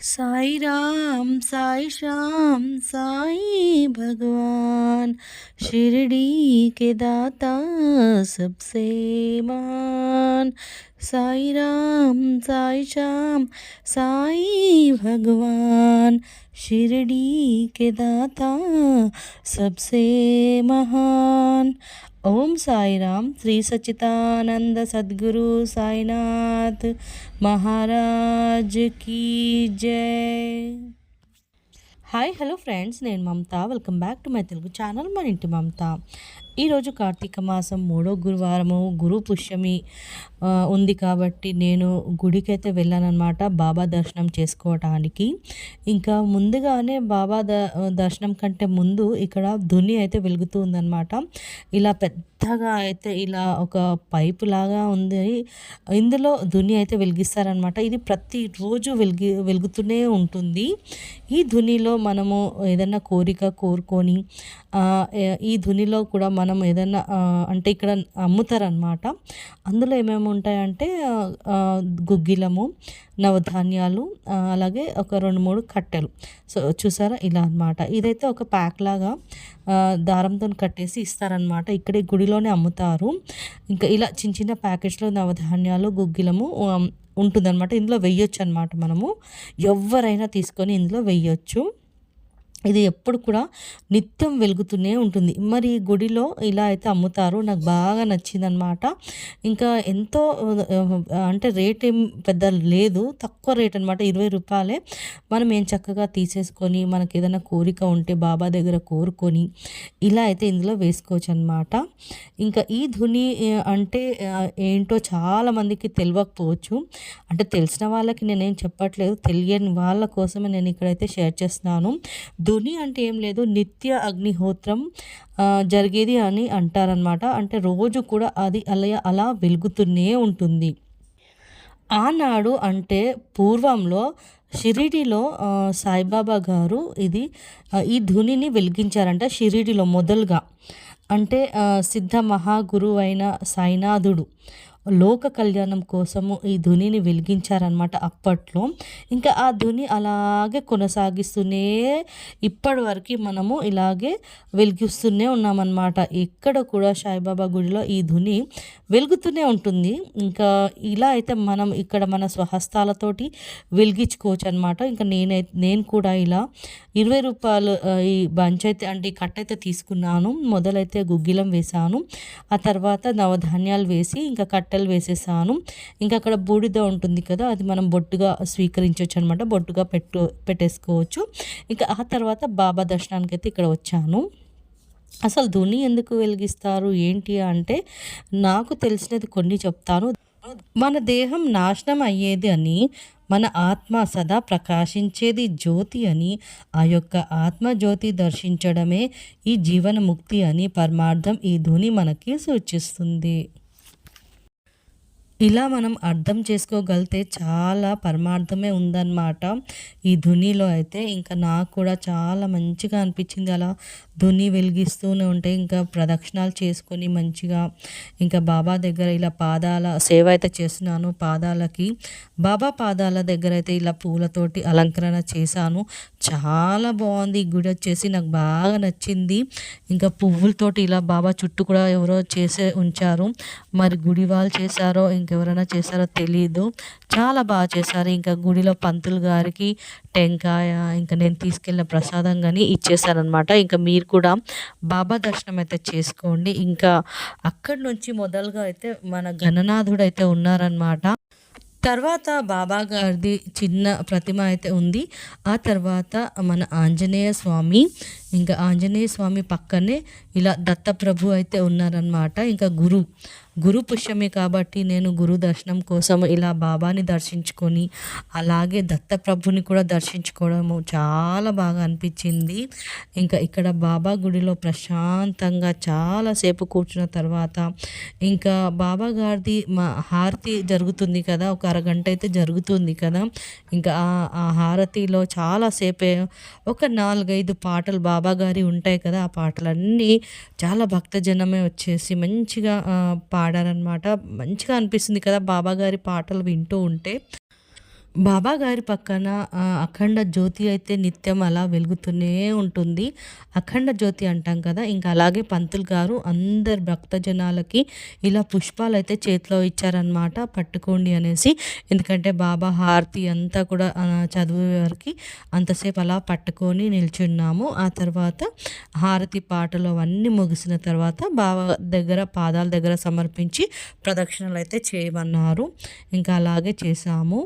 साई राम, साई श्याम, साई भगवान, शिरडी के दाता सबसे महान। साई राम, साई श्याम, साई भगवान शिरडी के दाता सबसे महान ఓం సాయిరామ్ శ్రీ సచ్చితానంద సద్గురు సాయినాథ్ మహారాజ్ కీ జై హాయ్ హలో ఫ్రెండ్స్ నేను Mamata welcome back to my Telugu channel మన ఇంటి మమత ఈరోజు కార్తీక మాసం మూడో గురువారము గురు పుష్యమి ఉంది కాబట్టి నేను గుడికి అయితే వెళ్ళానమాట బాబా దర్శనం చేసుకోవటానికి. ఇంకా ముందుగానే బాబా ద దర్శనం కంటే ముందు ఇక్కడ ధుని అయితే వెలుగుతూ ఉందన్నమాట. ఇలా పెద్దగా అయితే ఇలా ఒక పైపు లాగా ఉంది. ఇందులో ధుని అయితే వెలిగిస్తారనమాట ఇది ప్రతిరోజు వెలిగి వెలుగుతూనే ఉంటుంది. ఈ ధునిలో మనము ఏదైనా కోరిక కోరుకొని ఈ ధునిలో కూడా మనం మనం ఏదైనా అంటే ఇక్కడ అమ్ముతారనమాట అందులో ఏమేమి ఉంటాయంటే గుగ్గిలము నవధాన్యాలు అలాగే ఒక రెండు మూడు కట్టెలు. సో చూసారా? ఇలా అనమాట ఇదైతే ఒక ప్యాక్ లాగా దారంతో కట్టేసి ఇస్తారనమాట ఇక్కడే గుడిలోనే అమ్ముతారు. ఇంకా ఇలా చిన్న చిన్న ప్యాకెట్స్లో నవధాన్యాలు గుగ్గిలము ఉంటుందన్నమాట. ఇందులో వెయ్యొచ్చు అనమాట మనము. ఎవరైనా తీసుకొని ఇందులో వెయ్యొచ్చు. ఇది ఎప్పుడు కూడా నిత్యం వెలుగుతూనే ఉంటుంది. మరి గుడిలో ఇలా అయితే అమ్ముతారు నాకు బాగా నచ్చిందనమాట ఇంకా ఎంతో అంటే రేట్ ఏం పెద్ద లేదు. తక్కువ రేట్ అనమాట ఇరవై రూపాయలే. మనం ఏం చక్కగా తీసేసుకొని మనకి ఏదైనా కోరిక ఉంటే బాబా దగ్గర కోరుకొని ఇలా అయితే ఇందులో వేసుకోవచ్చు అనమాట ఇంకా ఈ ధుని అంటే ఏంటో చాలామందికి తెలియకపోవచ్చు అంటే తెలిసిన వాళ్ళకి నేనేం చెప్పట్లేదు. తెలియని వాళ్ళ కోసమే నేను ఇక్కడైతే షేర్ చేస్తున్నాను. ధుని అంటే ఏం లేదు నిత్య అగ్నిహోత్రం జరిగేది అని అంటారనమాట అంటే రోజు కూడా అది అలా అలా వెలుగుతూనే ఉంటుంది. ఆనాడు అంటే పూర్వంలో షిరిడిలో సాయిబాబా గారు ఇది ఈ ధునిని వెలిగించారంట షిరిడిలో మొదలుగా. అంటే సిద్ధ మహాగురు అయిన సాయినాథుడు. లోక కళ్యాణం కోసము ఈ ధునిని వెలిగించారనమాట అప్పట్లో. ఇంకా ఆ ధుని అలాగే కొనసాగిస్తూనే ఇప్పటి వరకు మనము ఇలాగే వెలిగిస్తూనే ఉన్నామన్నమాట. ఎక్కడ కూడా సాయిబాబా గుడిలో ఈ ధుని వెలుగుతూనే ఉంటుంది. ఇంకా ఇలా అయితే మనం ఇక్కడ మన స్వహస్తాలతోటి వెలిగించుకోవచ్చు అనమాట ఇంకా నేనైతే నేను కూడా ఇలా ఇరవై రూపాయలు ఈ బంచ్ అయితే అంటే ఈ కట్ట అయితే తీసుకున్నాను. మొదలైతే గుగ్గిలం వేసాను ఆ తర్వాత నవధాన్యాలు వేసి ఇంకా కట్ట కట్టెలు వేసేసాను. ఇంకా అక్కడ బూడిద ఉంటుంది కదా అది మనం బొట్టుగా స్వీకరించవచ్చు అనమాట బొట్టుగా పెట్టు పెట్టేసుకోవచ్చు. ఇంకా ఆ తర్వాత బాబా దర్శనానికి అయితే ఇక్కడ వచ్చాను. అసలు ధుని ఎందుకు వెలిగిస్తారు ఏంటి అంటే నాకు తెలిసినది కొన్ని చెప్తాను. మన దేహం నాశనం అయ్యేది అని మన ఆత్మ సదా ప్రకాశించేది జ్యోతి అని ఆ యొక్క ఆత్మజ్యోతి దర్శించడమే ఈ జీవన ముక్తి అని పరమార్థం ఈ ధుని మనకి సూచిస్తుంది. ఇలా మనం అర్థం చేసుకోగలితే చాలా పరమార్థమే ఉందన్నమాట. ఈ ధునిలో అయితే ఇంకా నాకు కూడా చాలా మంచిగా అనిపించింది అలా ధుని వెలిగిస్తూనే ఉంటే ఇంకా ప్రదక్షిణాలు చేసుకొని మంచిగా ఇంకా బాబా దగ్గర ఇలా పాదాల సేవ అయితే చేస్తున్నాను పాదాలకి. బాబా పాదాల దగ్గర అయితే ఇలా పూలతోటి అలంకరణ చేశాను. చాలా బాగుంది. ఈ గుడి వచ్చేసి నాకు బాగా నచ్చింది. ఇంకా పువ్వులతోటి ఇలా బాబా చుట్టూ కూడా ఎవరో చేసే ఉంచారు. మరి గుడి వాళ్ళు చేశారో ఇంకెవరైనా చేశారో తెలియదు చాలా బాగా చేశారు. ఇంకా గుడిలో పంతులు గారికి టెంకాయ ఇంకా నేను తీసుకెళ్ళిన ప్రసాదం కానీ ఇచ్చేసారనమాట ఇంకా మీరు కూడా బాబా దర్శనం అయితే చేసుకోండి. ఇంకా అక్కడి నుంచి మొదలుగా అయితే మన గణనాథుడు అయితే ఉన్నారనమాట తర్వాత బాబా గారిది చిన్న ప్రతిమ అయితే ఉంది. ఆ తర్వాత మన ఆంజనేయ స్వామి. ఇంకా ఆంజనేయ స్వామి పక్కనే ఇలా దత్తప్రభు అయితే ఉన్నారనమాట ఇంకా గురు. గురు పుష్యమే కాబట్టి నేను గురు దర్శనం కోసం ఇలా బాబాని దర్శించుకొని అలాగే దత్తప్రభుని కూడా దర్శించుకోవడము చాలా బాగా అనిపించింది. ఇంకా ఇక్కడ బాబా గుడిలో ప్రశాంతంగా చాలాసేపు కూర్చున్న తర్వాత ఇంకా బాబా గారిది మా హారతి జరుగుతుంది కదా ఒక అరగంట అయితే జరుగుతుంది కదా. ఇంకా ఆ హారతిలో చాలాసేపే ఒక నాలుగైదు పాటలు బాబా గారి ఉంటాయి కదా ఆ పాటలన్నీ చాలా భక్తజనమే వచ్చేసి మంచిగా పా పాడారనమాట మంచిగా అనిపిస్తుంది కదా బాబా గారి పాటలు వింటూ ఉంటే. బాబా గారి పక్కన అఖండ జ్యోతి అయితే నిత్యం అలా వెలుగుతూనే ఉంటుంది. అఖండ జ్యోతి అంటాం కదా ఇంకా అలాగే పంతులు గారు అందరు భక్తజనాలకి ఇలా పుష్పాలు అయితే చేతిలో ఇచ్చారనమాట పట్టుకోండి అనేసి. ఎందుకంటే బాబా హారతి అంతా కూడా చదివే వారికి అంతసేపు అలా పట్టుకొని నిల్చున్నాము. ఆ తర్వాత హారతి పాటలు అవన్నీ ముగిసిన తర్వాత బాబా దగ్గర పాదాల దగ్గర సమర్పించి ప్రదక్షిణలు అయితే చేయమన్నారు. ఇంకా అలాగే చేసాము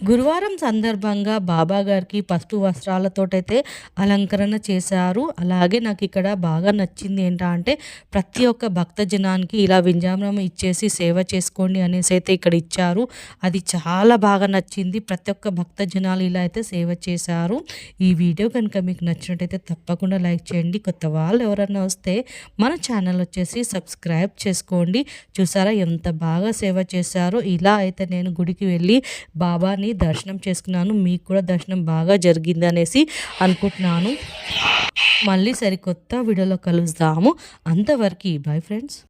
గురువారం సందర్భంగా బాబా గారికి పసుపు వస్త్రాలతోటైతే అలంకరణ చేశారు. అలాగే నాకు ఇక్కడ బాగా నచ్చింది ఏంటా అంటే ప్రతి ఒక్క భక్త జనానికి ఇలా వింజామరం ఇచ్చేసి సేవ చేసుకోండి అనేసి అయితే ఇక్కడ ఇచ్చారు. అది చాలా బాగా నచ్చింది. ప్రతి ఒక్క భక్త జనాలు ఇలా అయితే సేవ చేశారు. ఈ వీడియో కనుక మీకు నచ్చినట్టయితే తప్పకుండా లైక్ చేయండి. కొత్త వాళ్ళు ఎవరైనా వస్తే మన ఛానల్ వచ్చేసి సబ్స్క్రైబ్ చేసుకోండి. చూసారా ఎంత బాగా సేవ చేశారో. ఇలా అయితే నేను గుడికి వెళ్ళి బాబాని దర్శనం చేసుకున్నాను మీకు కూడా దర్శనం బాగా జరిగింది అనేసి అనుకుంటున్నాను. మళ్ళీ సరికొత్త వీడియోలో కలుస్తాము అంతవరకు బాయ్ ఫ్రెండ్స్